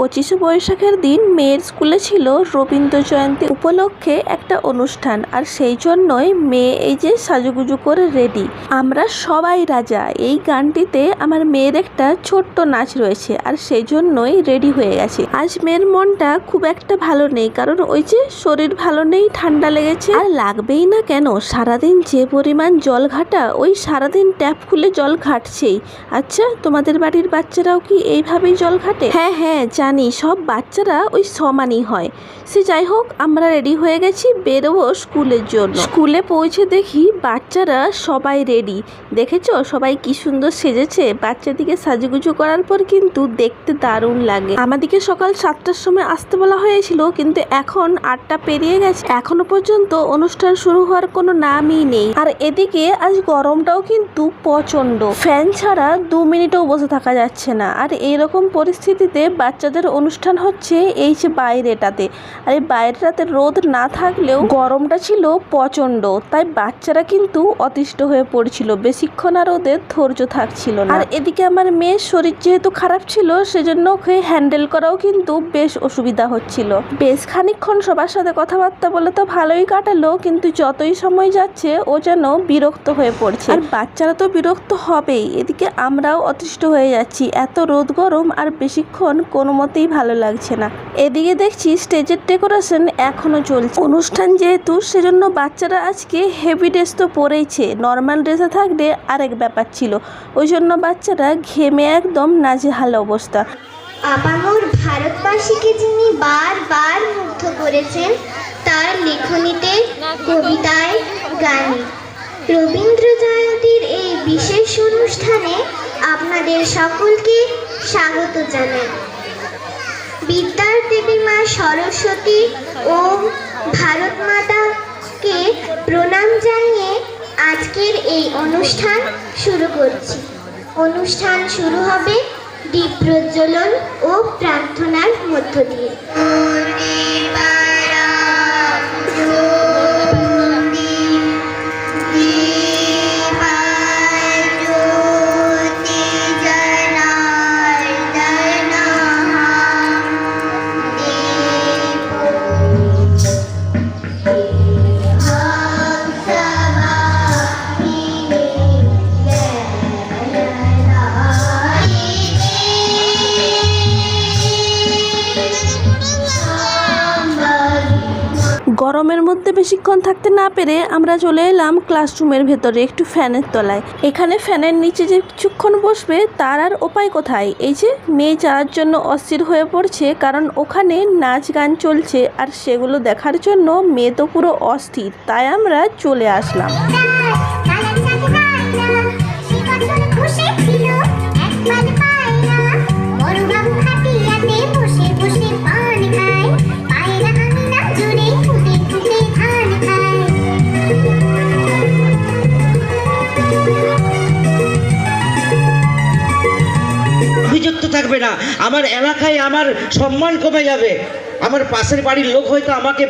পঁচিশে বৈশাখের দিন মেয়ের স্কুলে ছিল রবীন্দ্র জয়ন্তী উপলক্ষে একটা অনুষ্ঠান, আর সেই জন্যই মেয়ে এই যে সাজুগুজু করে রেডি আমরা সবাই রাজা। এই গানটিতে আমার মেয়ের একটা ছোট্ট নাচ রয়েছে, আর সেই জন্যই রেডি হয়ে গেছে। আজ মেয়ের মনটা খুব একটা ভালো নেই, কারণ ওই যে শরীর ভালো নেই, ঠান্ডা লেগেছে। আর লাগবেই না কেন? সারাদিন যে পরিমাণ জল ঘাটা, ওই সারাদিন ট্যাপ খুলে জল ঘাটছেই। আচ্ছা তোমাদের বাড়ির বাচ্চারাও কি এইভাবেই জল ঘাটে? হ্যাঁ হ্যাঁ জানি, সব বাচ্চারা ওই সমানই হয়। সে যাই হোক আমরা রেডি হয়ে গেছি, বেরোবো স্কুলের জন্য। স্কুলে পৌঁছে দেখি বাচ্চারা সবাই রেডি দেখেছ? সবাই কি সুন্দর সেজেছে। বাচ্চাদিকে সাজুগুজু করার পর কিন্তু দেখতে দারুণ লাগে। আমাদিকে সকাল সাতটার সময় আসতে বলা হয়েছিল, কিন্তু এখন আটটা পেরিয়ে গেছে। এখনও পর্যন্ত অনুষ্ঠান শুরু হওয়ার কোনো নামই নেই। আর এদিকে আজ গরমটাও কিন্তু প্রচণ্ড ফ্যান ছাড়া দু মিনিটও বসে থাকা যাচ্ছে না। আর এইরকম পরিস্থিতিতে বাচ্চাদের অনুষ্ঠান হচ্ছে এই যে বাইরেটাতে আর এই বাইরেটাতে রোদ না থাকলেও গরমটা ছিল প্রচণ্ড। তাই বাচ্চারা কিন্তু অতিষ্ঠ হয়ে পড়ছিল। বেশিক্ষণ আর ওদের ধৈর্য থাকছিল না। আর এদিকে আমার মেয়ের শরীর যেহেতু খারাপ ছিল সেজন্য ওকে হ্যান্ডেল করাও কিন্তু বেশ অসুবিধা হচ্ছিল। বেশ খানিকক্ষণ সবার সাথে কথাবার্তা বলে তো ভালোই কাটালো কিন্তু যতই সময় যাচ্ছে ও যেন বিরক্ত হয়ে পড়ছে। আর বাচ্চারা তো বিরক্ত হবেই। এদিকে আমরাও অতিষ্ঠ হয়ে যাচ্ছি। এত রোদ গরম আর বেশিক্ষণ কোনো মতেই ভালো লাগছে না। এদিকে দেখছি স্টেজের ডেকোরেশন এখনও চলছে। অনুষ্ঠান যেহেতু, সেজন্য বাচ্চারা আজকে হেভি ড্রেস তো পরেইছে। নর্মাল ড্রেসে থাকলে আরেক ব্যাপার ছিল। ওই জন্য বাচ্চারা ঘেমে একদম নাজেহাল অবস্থা। আপামর ভারতবাসীকে যিনি বারবার মুগ্ধ করেছেন, তার লেখনীতে, কবিতায়, গানে। রবীন্দ্র জয়ন্তীর এই বিশেষ অনুষ্ঠানে আপনাদের সকলকে স্বাগত জানাই। বিদ্যার দেবী মা সরস্বতী ও ভারত মাতাকে প্রণাম জানিয়ে আজকের এই অনুষ্ঠান শুরু করছি। অনুষ্ঠান শুরু হবে দীপ প্রজ্বলন ও প্রার্থনার মধ্য দিয়ে। গরমের মধ্যে বেশিক্ষণ থাকতে না পেরে আমরা চলে এলাম ক্লাসরুমের ভেতরে একটু ফ্যানের তলায়। এখানে ফ্যানের নিচে যে কিছুক্ষণ বসবে, তার আর উপায় কোথায়? এই যে মেয়ে যাওয়ার জন্য অস্থির হয়ে পড়ছে, কারণ ওখানে নাচ গান চলছে, আর সেগুলো দেখার জন্য মেয়ে তো পুরো অস্থির, তাই আমরা চলে আসলাম। অভিযোগ তো থাকবে না। আমার এলাকায় আমার সম্মান কমে যাবে। আমার পাশের বাড়ির লোক হয়তো আমাকে